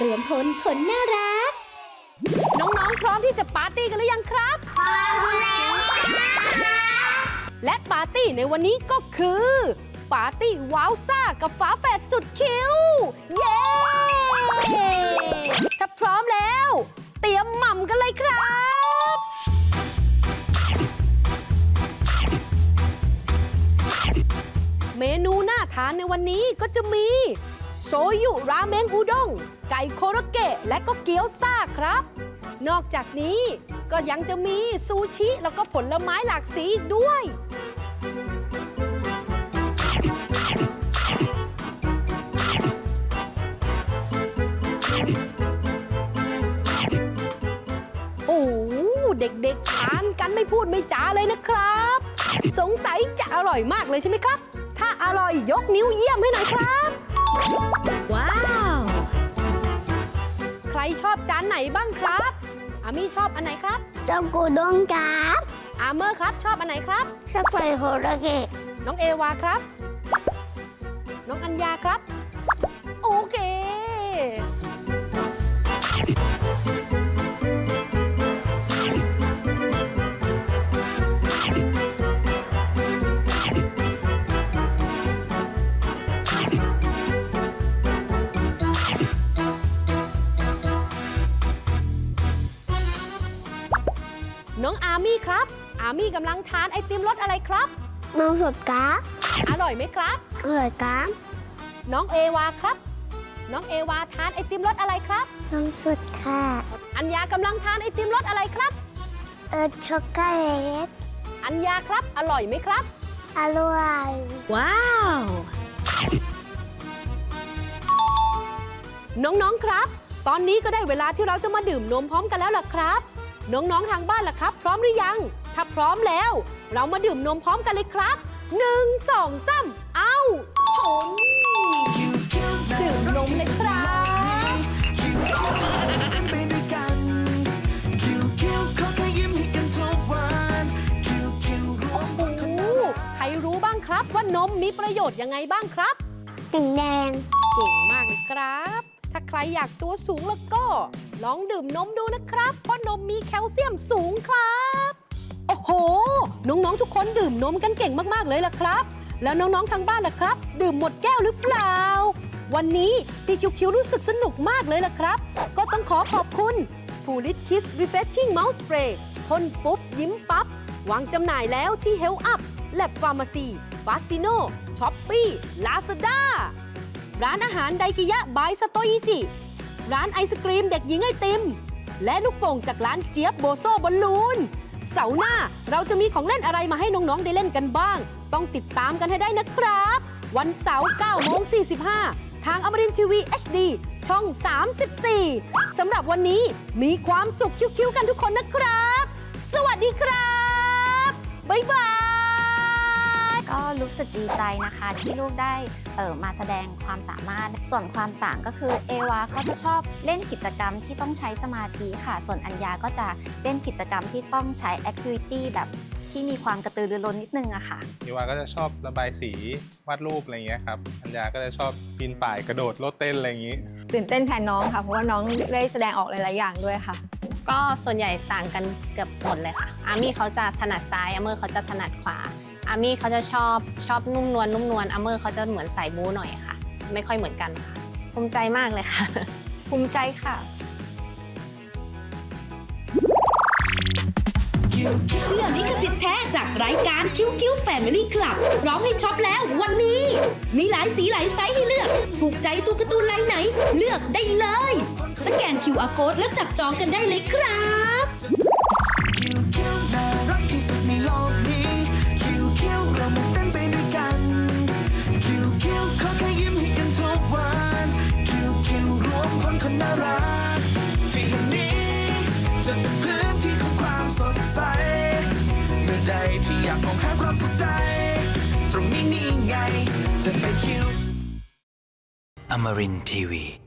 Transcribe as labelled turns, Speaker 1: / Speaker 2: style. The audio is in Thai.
Speaker 1: รวมพลคนน่ารัก
Speaker 2: น้องๆ พร้อมที่จะปาร์ตี้กันหรือยังครับและปาร์ตี้ในวันนี้ก็คือ ปาร์ตี้ว้าวซ่ากับฝาแฝดสุดคิ้ว เย้ ถ้าพร้อมแล้ว เตรียมหม่ำกันเลยครับเมนูน่าทานในวันนี้ก็จะมี โซยุราเมงอุด้งไก่โคโรเกะและก็เกี๊ยวซ่าครับ นอกจากนี้ก็ยังจะมีซูชิแล้วก็ผลไม้หลากสีอีกด้วย โอ้โหเด็กๆทานกันไม่พูดไม่จาเลยนะครับ สงสัยจะอร่อยมากเลยใช่ไหมครับ ถ้าอร่อยยกนิ้วเยี่ยมให้หน่อยครับ
Speaker 1: ว้าว
Speaker 2: ใครชอบจานไหนบ้างครับ อามี่ชอบอันไหนครับ
Speaker 3: เจ้ากูดงกับ
Speaker 2: อาเมอร์ครับชอบอันไหนครับ
Speaker 3: สไปโฮโรเกะ
Speaker 2: น้องเอวาครับ น้องอัญญาครับ โอเค น้องอามี่ครับ อามี่กำลังทานไอติมรสอะไรครับ
Speaker 3: น้องสดกับ
Speaker 2: อร่อยไหมครับ
Speaker 3: อร่อยกับ
Speaker 2: น้องเอวาครับ น้องเอวาทานไอติมรสอะไรครับ
Speaker 3: น้องสดค่ะ
Speaker 2: อัญญากำลังทานไอติมรสอะไรครับ
Speaker 3: เอิร์ธช็อกโกแลต
Speaker 2: อัญญาครับ อร่อยไหมครับ
Speaker 3: อร่อย
Speaker 1: ว้าว
Speaker 2: น้องๆครับ ตอนนี้ก็ได้เวลาที่เราจะมาดื่มนมพร้อมกันแล้วล่ะครับ น้องๆทางบ้านล่ะครับ พร้อมหรือยัง ถ้าพร้อมแล้ว เรามาดื่มนมพร้อมกันเลยครับหนึ่งสองสามเอาชนดื่มนมเลยครับ
Speaker 4: ไปด้วยกันคิวคิวขอแค่ยิ้มให้กันทุกวันคิวคิวรวม
Speaker 2: โอ้โหใครรู้บ้างครับว่านมมีประโยชน์ยังไงบ้างครับ
Speaker 3: แดงแดง
Speaker 2: เก่งมากเลยครับ ถ้าใครอยากตัวสูงแล้วก็ ลองดื่มนมดูนะครับ เพราะนมมีแคลเซียมสูงครับ โอ้โห น้องๆทุกคนดื่มนมกันเก่งมากๆเลยล่ะครับ แล้วน้องๆทางบ้านล่ะครับ ดื่มหมดแก้วหรือเปล่า วันนี้พี่คิวรู้สึกสนุกมากเลยล่ะครับ ก็ต้องขอขอบคุณ p o l i t Kiss Refreshing Mouth Spray พ่นปุ๊บ ยิ้มปั๊บวางจำหน่ายแล้วที่ Health Up Lab Pharmacy f a s i n o Shopee Lazada ร้านอาหารไดกิยะบายสโตอิจิ ร้านไอศกรีมเด็กหญิงไอติม และลูกโป่งจากร้านเจี๊ยบโบโซบอลลูน เสาร์หน้าเราจะมีของเล่นอะไรมาให้น้อง ๆ ได้เล่นกันบ้าง ต้องติดตามกันให้ได้นะครับ วันเสาร์9โมง45 ทางอมรินทีวี HD ช่อง 34 สำหรับวันนี้มีความสุขคิ้วๆกันทุกคนนะครับ สวัสดีครับ บ๊ายบาย
Speaker 5: ก็รู้สึกดีใจนะคะที่ลูกได้เออมาแสดงความสามารถ ส่วนความต่างก็คือเอวาเขาจะชอบเล่นกิจกรรมที่ต้องใช้สมาธิค่ะ ส่วนอัญญาก็จะเล่นกิจกรรมที่ต้องใช้แอคทิวิตี้แบบที่มีความกระตือรือร้นนิดนึงอะค่ะ
Speaker 6: นิวาก็จะชอบระบายสีวาดรูปอะไรอย่างเงี้ยครับ อัญญาก็จะชอบปีนป่ายกระโดดโลดเต้นอะไรอย่างงี้
Speaker 7: ตื่นเต้นแทนน้องค่ะ เพราะว่าน้องได้แสดงออกหลาย ๆ อย่างด้วยค่ะ
Speaker 8: ก็ส่วนใหญ่ต่างกันเกือบหมดเลยค่ะ อามี่เขาจะถนัดซ้ายอาเมอร์เขาจะถนัดขวา อามี่เขาจะชอบชอบนุ่มนวลนุ่มนวลอาเมอร์เขาจะเหมือนสายบู๊หน่อยค่ะ ไม่ค่อยเหมือนกันค่ะภูมิใจมากเลยค่ะ
Speaker 7: ภูมิใจค่ะ
Speaker 1: เสื้อลิขสิทธิ์แท้จากรายการคิ้วคิ้วแฟมิลี่คลับพร้อมให้ช็อปแล้ววันนี้ มีหลายสีหลายไซส์ให้เลือก ถูกใจตัวการ์ตูนลายไหน เลือกได้เลย สแกน QR code แล้วจับจองกันได้เลยครับ
Speaker 9: Amarin TV.